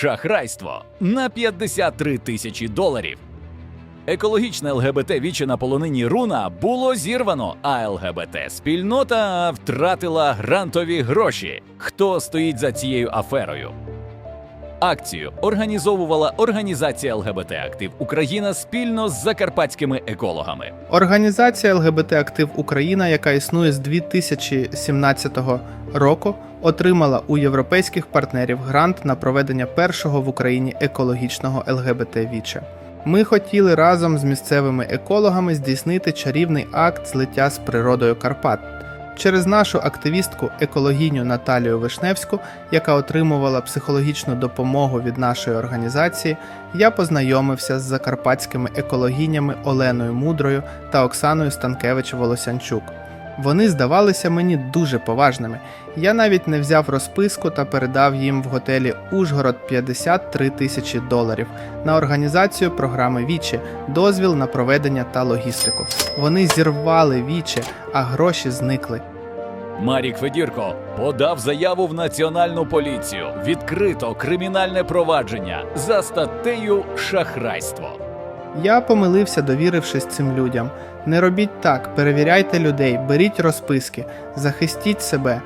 Шахрайство на 53 тисячі доларів. Екологічне ЛГБТ віче на полонині Руна було зірвано, а ЛГБТ спільнота втратила грантові гроші. Хто стоїть за цією аферою? Акцію організовувала організація ЛГБТ Актив Україна спільно з закарпатськими екологами. Організація ЛГБТ Актив Україна, яка існує з 2017 року, отримала у європейських партнерів грант на проведення першого в Україні екологічного ЛГБТ Віче. Ми хотіли разом з місцевими екологами здійснити чарівний акт злиття з природою Карпат. Через нашу активістку екологіню Наталію Вишневську, яка отримувала психологічну допомогу від нашої організації, я познайомився з закарпатськими екологінями Оленою Мудрою та Оксаною Станкевич Волосянчук. Вони здавалися мені дуже поважними. Я навіть не взяв розписку та передав їм в готелі Ужгород 53 тисячі доларів на організацію програми Вічі, дозвіл на проведення та логістику. Вони зірвали Вічі, а гроші зникли. Марік Федірко подав заяву в національну поліцію. Відкрито кримінальне провадження за статтею шахрайство. Я помилився, довірившись цим людям. Не робіть так, перевіряйте людей, беріть розписки, захистіть себе.